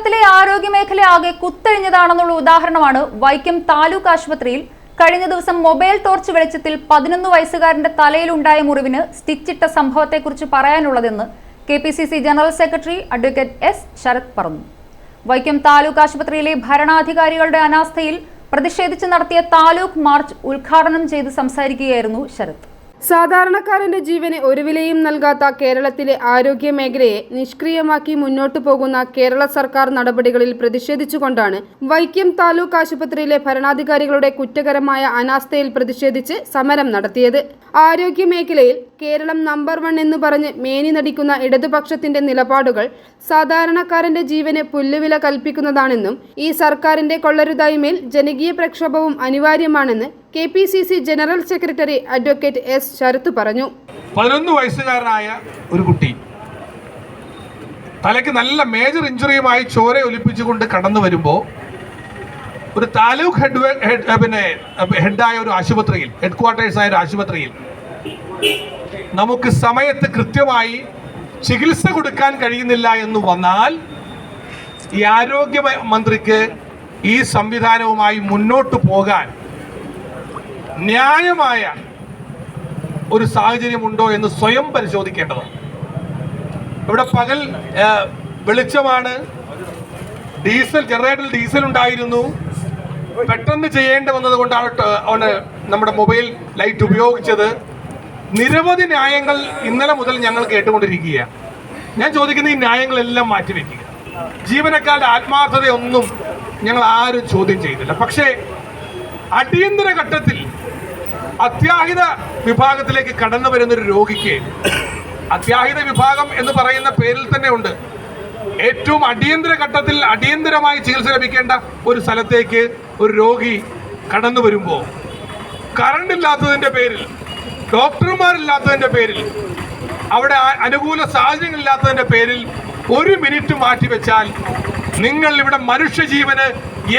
കേരളത്തിലെ ആരോഗ്യമേഖല ആകെ കുത്തഴിഞ്ഞതാണെന്നുള്ള ഉദാഹരണമാണ് വൈക്കം താലൂക്ക് ആശുപത്രിയിൽ കഴിഞ്ഞ ദിവസം മൊബൈൽ ടോർച്ച് വെളിച്ചത്തിൽ പതിനൊന്ന് വയസ്സുകാരന്റെ തലയിലുണ്ടായ മുറിവിന് സ്റ്റിച്ചിട്ട സംഭവത്തെക്കുറിച്ച് പറയാനുള്ളതെന്ന് K P C C general secretary advocate S Sharath പറഞ്ഞു. വൈക്കം താലൂക്ക് ആശുപത്രിയിലെ ഭരണാധികാരികളുടെ അനാസ്ഥയിൽ പ്രതിഷേധിച്ച് നടത്തിയ താലൂക്ക് മാർച്ച് ഉദ്ഘാടനം ചെയ്ത് സംസാരിക്കുകയായിരുന്നു ശരത്. സാധാരണക്കാരന്റെ ജീവന് ഒരു വിലയും നൽകാത്ത കേരളത്തിലെ ആരോഗ്യ മേഖലയെ നിഷ്ക്രിയമാക്കി മുന്നോട്ടു പോകുന്ന കേരള സർക്കാർ നടപടികളിൽ പ്രതിഷേധിച്ചുകൊണ്ടാണ് വൈക്കം താലൂക്ക് ആശുപത്രിയിലെ ഭരണാധികാരികളുടെ കുറ്റകരമായ അനാസ്ഥയിൽ പ്രതിഷേധിച്ച് സമരം നടത്തിയത്. ആരോഗ്യ മേഖലയിൽ കേരളം നമ്പർ വൺ എന്ന് പറഞ്ഞ് മേനി നടിക്കുന്ന ഇടതുപക്ഷത്തിന്റെ നിലപാടുകൾ സാധാരണക്കാരന്റെ ജീവന് പുല്ലുവില കൽപ്പിക്കുന്നതാണെന്നും ഈ സർക്കാരിന്റെ കൊള്ളരുതായ്മയിൽ ജനകീയ പ്രക്ഷോഭവും അനിവാര്യമാണെന്ന് K P C C general secretary advocate S Sharath പറഞ്ഞു. പതിനൊന്ന് വയസ്സുകാരനായ ഒരു കുട്ടി തലയ്ക്ക് നല്ല മേജർ ഇഞ്ചുറിയുമായി ചോര ഒലിപ്പിച്ചുകൊണ്ട് കടന്നു വരുമ്പോൾ ഒരു താലൂക്ക് ഹെഡ് പിന്നെ ഹെഡായ ഒരു ആശുപത്രിയിൽ ഹെഡ് ക്വാർട്ടേഴ്സായ ഒരു ആശുപത്രിയിൽ നമുക്ക് സമയത്ത് കൃത്യമായി ചികിത്സ കൊടുക്കാൻ കഴിയുന്നില്ല എന്ന് വന്നാൽ ഈ ആരോഗ്യ മന്ത്രിക്ക് ഈ സംവിധാനവുമായി മുന്നോട്ട് പോകാൻ ന്യായമായ ഒരു സാഹചര്യമുണ്ടോ എന്ന് സ്വയം പരിശോധിക്കേണ്ടതാണ്. ഇവിടെ പകൽ വെളിച്ചമാണ്. ഡീസൽ ജനറേറ്ററിൽ ഡീസൽ ഉണ്ടായിരുന്നു. പെട്ടെന്ന് ചെയ്യേണ്ടി വന്നത് കൊണ്ടാണ് നമ്മുടെ മൊബൈൽ ലൈറ്റ് ഉപയോഗിച്ചത്. നിരവധി ന്യായങ്ങൾ ഇന്നലെ മുതൽ ഞങ്ങൾ കേട്ടുകൊണ്ടിരിക്കുകയാണ്. ഞാൻ ചോദിക്കുന്ന ഈ ന്യായങ്ങളെല്ലാം മാറ്റിവെക്കുക ജീവനക്കാരുടെ ആത്മാർത്ഥതയൊന്നും ഞങ്ങൾ ആരും ചോദ്യം ചെയ്തില്ല. പക്ഷേ അടിയന്തര ഘട്ടത്തിൽ അത്യാഹിത വിഭാഗത്തിലേക്ക് കടന്നു വരുന്ന ഒരു രോഗിക്ക് അത്യാഹിത വിഭാഗം എന്ന് പറയുന്ന പേരിൽ തന്നെ ഉണ്ട്. ഏറ്റവും അടിയന്തര ഘട്ടത്തിൽ അടിയന്തരമായി ചികിത്സ ലഭിക്കേണ്ട ഒരു സ്ഥലത്തേക്ക് ഒരു രോഗി കടന്നു വരുമ്പോൾ കറണ്ട് ഇല്ലാത്തതിന്റെ പേരിൽ ഡോക്ടർമാരില്ലാത്തതിന്റെ പേരിൽ അവിടെ അനുകൂല സാഹചര്യങ്ങളില്ലാത്തതിന്റെ പേരിൽ ഒരു മിനിറ്റ് മാറ്റിവെച്ചാൽ നിങ്ങൾ ഇവിടെ മനുഷ്യജീവന്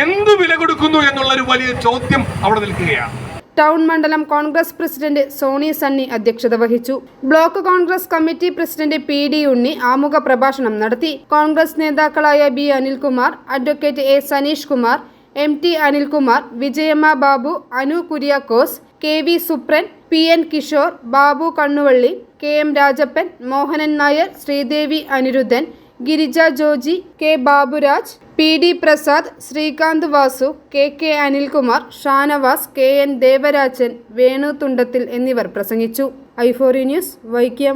എന്ത് വില കൊടുക്കുന്നു എന്നുള്ളൊരു വലിയ ചോദ്യം അവിടെ നിൽക്കുകയാണ്. ടൗൺ മണ്ഡലം കോൺഗ്രസ് പ്രസിഡന്റ് സോണി സണ്ണി അധ്യക്ഷത വഹിച്ചു. Block Congress committee president P D Unni ആമുഖ പ്രഭാഷണം നടത്തി. കോൺഗ്രസ് നേതാക്കളായ B Anilkumar advocate A Saneesh Kumar M T Anilkumar Vijayamma Babu Anu Kuriakose K V Supran P N Kishore Babu Kannuvalli K M Rajappan Mohanan Nair Sreedevi Anirudhan Girija Joji K Baburaj P D Prasad Sreekanth Vasu K K Anilkumar Shanavas K N Devarajan Venu Thundathil എന്നിവർ പ്രസംഗിച്ചു. ഐഫോറി news Vaikom.